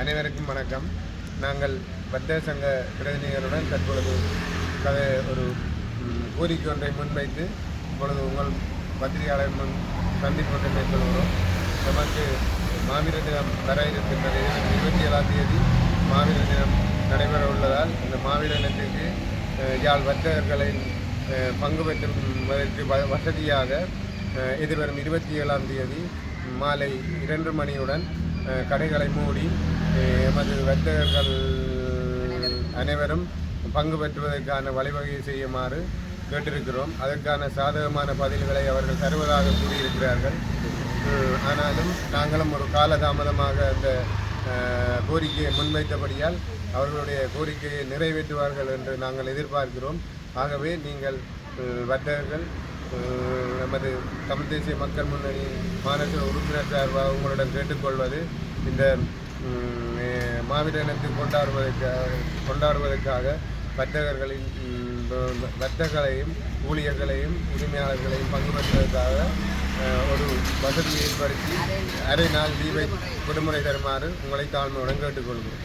அனைவருக்கும் வணக்கம். நாங்கள் வர்த்தக சங்க பிரதிநிதிகளுடன் தற்பொழுது கதை ஒரு கோரிக்கை ஒன்றை முன்வைத்து இப்பொழுது உங்கள் பத்திரிகையாளர் முன் சந்திப்பு ஒன்றை மேற்கொள்கிறோம். நமக்கு மாவீர தினம் வர இருக்கின்றது. இருபத்தி ஏழாம் தேதி மாவீர தினம் நடைபெற உள்ளதால் இந்த மாவீர தினத்திற்கு யாழ் வர்த்தகர்களின் பங்கு பெற்றுவதற்கு வ- வசதியாக எதிர்வரும் இருபத்தி ஏழாம் தேதி மாலை இரண்டு மணியுடன் கடைகளை மூடி எமது வர்த்தகர்கள் அனைவரும் பங்கு பெற்றுவதற்கான வழிவகை செய்யுமாறு கேட்டிருக்கிறோம். அதற்கான சாதகமான பதில்களை அவர்கள் தருவதாக கூறியிருக்கிறார்கள். ஆனாலும் நாங்களும் ஒரு காலதாமதமாக அந்த கோரிக்கையை முன்வைத்தபடியால் அவர்களுடைய கோரிக்கையை நிறைவேற்றுவார்கள் என்று நாங்கள் எதிர்பார்க்கிறோம். ஆகவே நீங்கள் வர்த்தகர்கள் நமது தமிழ் தேசிய மக்கள் முன்னணி மாநகர உறுப்பினர் சார்பாக உங்களிடம் கேட்டுக்கொள்வது இந்த மாவீரனுக்கு மாவீர கொண்டாடுவதற்காக கொண்டாடுவதற்காக வர்த்தகர்களின் வர்த்தகர்களையும் ஊழியர்களையும் உரிமையாளர்களையும் பங்குபற்றுவதற்காக ஒரு வசதியை ஏற்படுத்தி அரை நாள் லீவை விடுமுறை தருமாறு உங்களை தாழ்மையுடன் கேட்டுக்கொள்கிறோம்